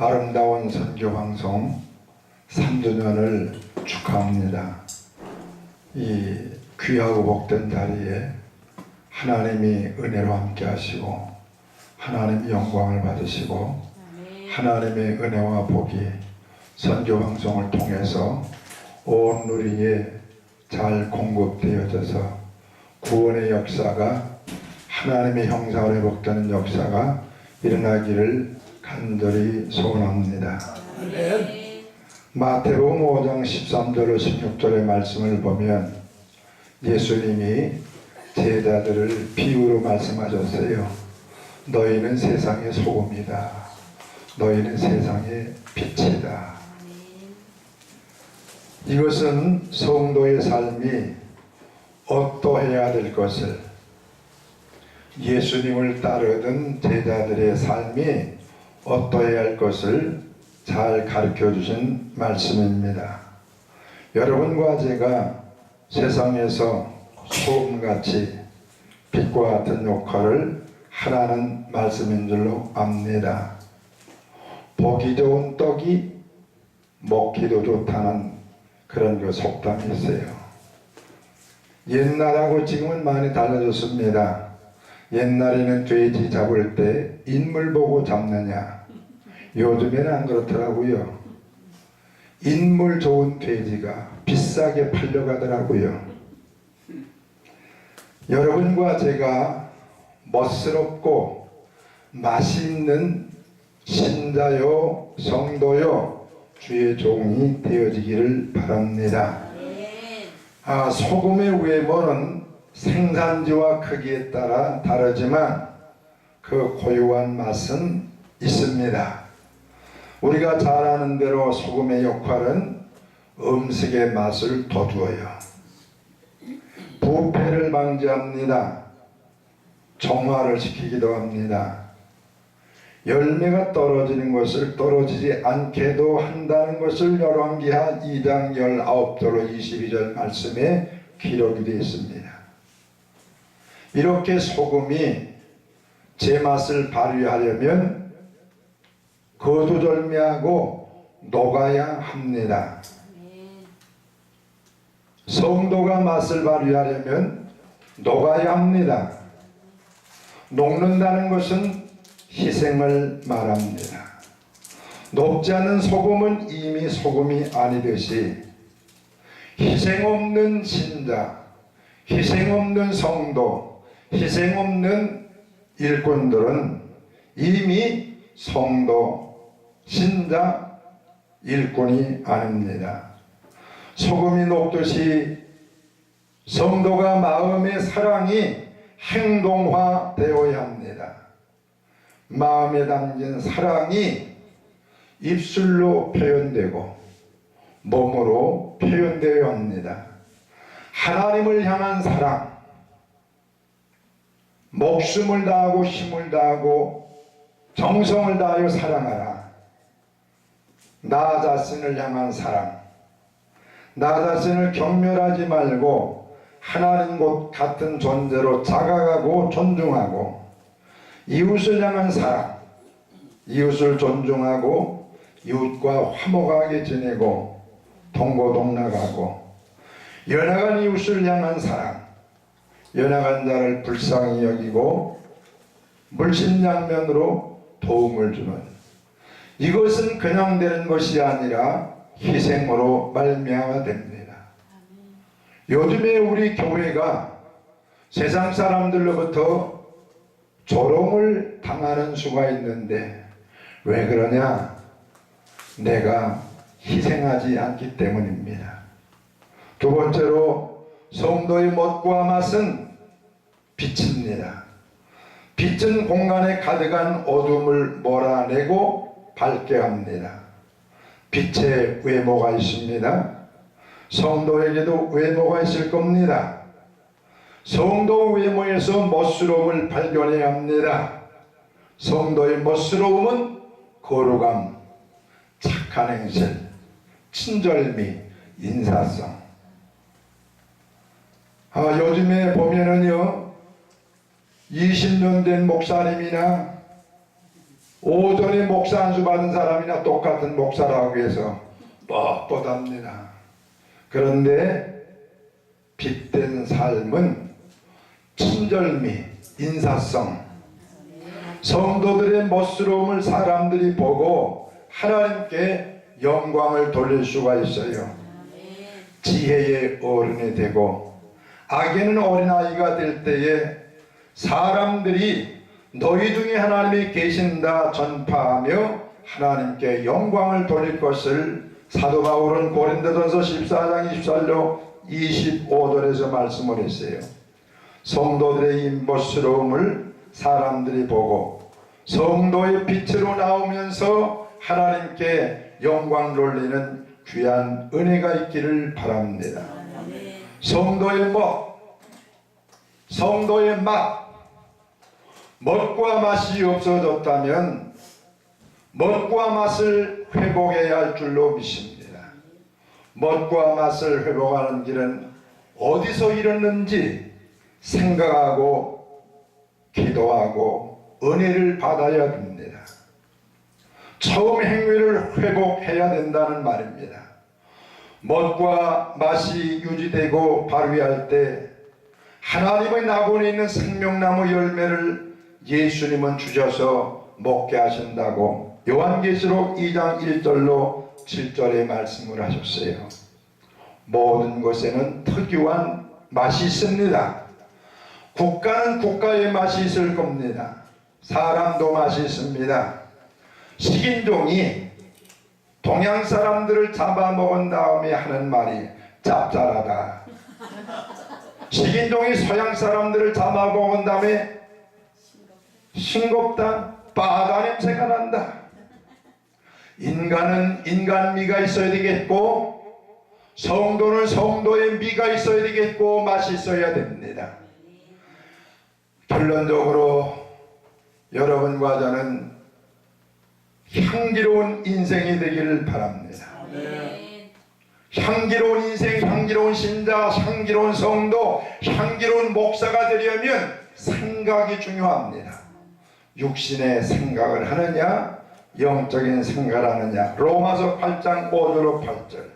아름다운 선교 방송 3주년을 축하합니다. 이 귀하고 복된 자리에 하나님이 은혜로 함께 하시고 하나님이 영광을 받으시고 하나님의 은혜와 복이 선교 방송을 통해서 온 누리에 잘 공급되어져서 구원의 역사가 하나님의 형상을 회복되는 역사가 일어나기를 간절히 소원합니다. 마태복음 5장 13절로 16절의 말씀을 보면 예수님이 제자들을 비유로 말씀하셨어요. 너희는 세상의 소금이다. 너희는 세상의 빛이다. 이것은 성도의 삶이 어떠해야 될 것을 예수님을 따르던 제자들의 삶이 어떠해야 할 것을 잘 가르쳐 주신 말씀입니다. 여러분과 제가 세상에서 소금같이 빛과 같은 역할을 하라는 말씀인 줄로 압니다. 보기 좋은 떡이 먹기도 좋다는 그런 그 속담이 있어요. 옛날하고 지금은 많이 달라졌습니다. 옛날에는 돼지 잡을 때 인물 보고 잡느냐. 요즘에는 안 그렇더라고요. 인물 좋은 돼지가 비싸게 팔려가더라고요. 여러분과 제가 멋스럽고 맛있는 신자요, 성도요, 주의 종이 되어지기를 바랍니다. 아, 소금의 외모는 생산지와 크기에 따라 다르지만 그 고유한 맛은 있습니다. 우리가 잘 아는 대로 소금의 역할은 음식의 맛을 돋워요. 부패를 방지합니다. 정화를 시키기도 합니다. 열매가 떨어지는 것을 떨어지지 않게도 한다는 것을 열왕기하 2장 19절로 22절 말씀에 기록이 되어 있습니다. 이렇게 소금이 제 맛을 발휘하려면 거두절미하고 녹아야 합니다. 성도가 맛을 발휘하려면 녹아야 합니다. 녹는다는 것은 희생을 말합니다. 녹지 않은 소금은 이미 소금이 아니듯이 희생 없는 신자, 희생 없는 성도, 희생 없는 일꾼들은 이미 성도, 신자, 일꾼이 아닙니다. 소금이 녹듯이 성도가 마음의 사랑이 행동화되어야 합니다. 마음에 담긴 사랑이 입술로 표현되고 몸으로 표현되어야 합니다. 하나님을 향한 사랑, 목숨을 다하고 힘을 다하고 정성을 다하여 사랑하라. 나 자신을 향한 사랑, 나 자신을 경멸하지 말고 하나님 곧 같은 존재로 자각하고 존중하고 이웃을 향한 사랑, 이웃을 존중하고 이웃과 화목하게 지내고 동고동락하고 연약한 이웃을 향한 사랑, 연약한 자를 불쌍히 여기고 물심양면으로 도움을 주는 이것은 그냥 되는 것이 아니라 희생으로 말미암아 됩니다. 요즘에 우리 교회가 세상 사람들로부터 조롱을 당하는 수가 있는데 왜 그러냐? 내가 희생하지 않기 때문입니다. 두 번째로 성도의 멋과 맛은 빛입니다. 빛은 공간에 가득한 어둠을 몰아내고 밝게 합니다. 빛의 외모가 있습니다. 성도에게도 외모가 있을 겁니다. 성도 외모에서 멋스러움을 발견해야 합니다. 성도의 멋스러움은 거룩함, 착한 행실, 친절미, 인사성. 아, 요즘에 보면은요, 20년 된 목사님이나 오전에 목사 안수 받은 사람이나 똑같은 목사라고 해서 뻣뻣합니다. 그런데 빛된 삶은 친절미, 인사성, 성도들의 멋스러움을 사람들이 보고 하나님께 영광을 돌릴 수가 있어요. 지혜의 어른이 되고 악에는 어린아이가 될 때에 사람들이 너희 중에 하나님이 계신다 전파하며 하나님께 영광을 돌릴 것을 사도 바울은 고린도전서 14장 24절로 25절에서 말씀을 했어요. 성도들의 이 멋스러움을 사람들이 보고 성도의 빛으로 나오면서 하나님께 영광 돌리는 귀한 은혜가 있기를 바랍니다. 성도의 멋, 성도의 맛, 멋과 맛이 없어졌다면 멋과 맛을 회복해야 할 줄로 믿습니다. 멋과 맛을 회복하는 길은 어디서 이뤘는지 생각하고 기도하고 은혜를 받아야 됩니다. 처음 행위를 회복해야 된다는 말입니다. 멋과 맛이 유지되고 발휘할 때 하나님의 나본에 있는 생명나무 열매를 예수님은 주셔서 먹게 하신다고 요한계시록 2장 1절로 7절에 말씀을 하셨어요. 모든 것에는 특유한 맛이 있습니다. 국가는 국가의 맛이 있을 겁니다. 사람도 맛이 있습니다. 식인종이 동양 사람들을 잡아먹은 다음에 하는 말이 짭짤하다. 식인종이 서양 사람들을 잡아먹은 다음에 싱겁다. 바다 냄새가 난다. 인간은 인간 미가 있어야 되겠고 성도는 성도의 미가 있어야 되겠고 맛이 있어야 됩니다. 결론적으로 여러분과 저는 향기로운 인생이 되기를 바랍니다. 향기로운 인생, 향기로운 신자, 향기로운 성도, 향기로운 목사가 되려면 생각이 중요합니다. 육신의 생각을 하느냐, 영적인 생각을 하느냐. 로마서 8장 5절로 8절.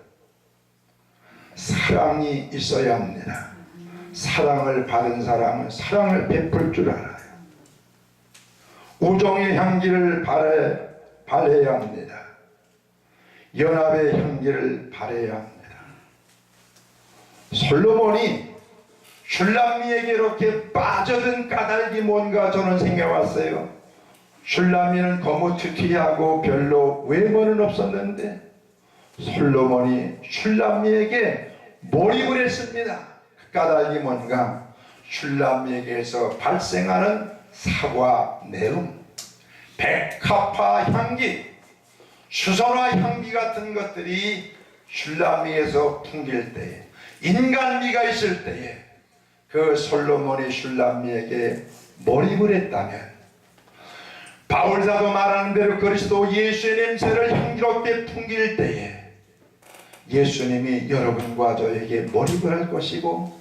사랑이 있어야 합니다. 사랑을 받은 사람은 사랑을 베풀 줄 알아요. 우정의 향기를 발해, 발해야 합니다. 연합의 향기를 발해야 합니다. 솔로몬이 슐라미에게 이렇게 빠져든 까닭이 뭔가 저는 생각해왔어요. 슐라미는 거무튀튀하고 별로 외모는 없었는데 솔로몬이 슐라미에게 몰입을 했습니다. 그 까닭이 뭔가 슐라미에게서 발생하는 사과 내음, 백합화 향기, 수선화 향기 같은 것들이 슐라미에서 풍길 때에 인간미가 있을 때에 그 솔로몬이 슐라미에게 몰입을 했다면 바울사도 말하는 대로 그리스도 예수의 냄새를 향기롭게 풍길 때에 예수님이 여러분과 저에게 몰입을 할 것이고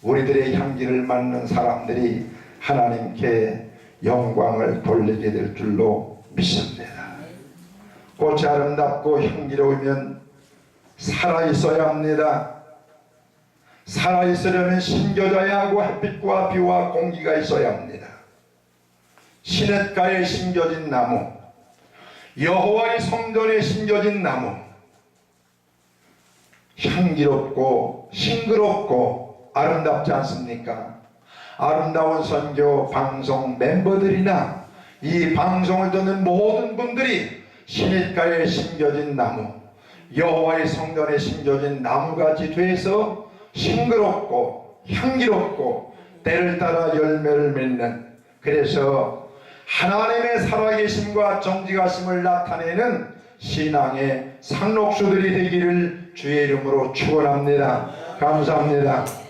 우리들의 향기를 맡는 사람들이 하나님께 영광을 돌리게 될 줄로 믿습니다. 꽃이 아름답고 향기로우면 살아있어야 합니다. 살아있으려면 심겨져야 하고 햇빛과 비와 공기가 있어야 합니다. 시냇가에 심겨진 나무, 여호와의 성전에 심겨진 나무, 향기롭고 싱그럽고 아름답지 않습니까? 아름다운 선교 방송 멤버들이나 이 방송을 듣는 모든 분들이 시냇가에 심겨진 나무, 여호와의 성전에 심겨진 나무같이 돼서 싱그럽고 향기롭고 때를 따라 열매를 맺는 그래서 하나님의 살아계심과 정직하심을 나타내는 신앙의 상록수들이 되기를 주의 이름으로 축원합니다. 감사합니다.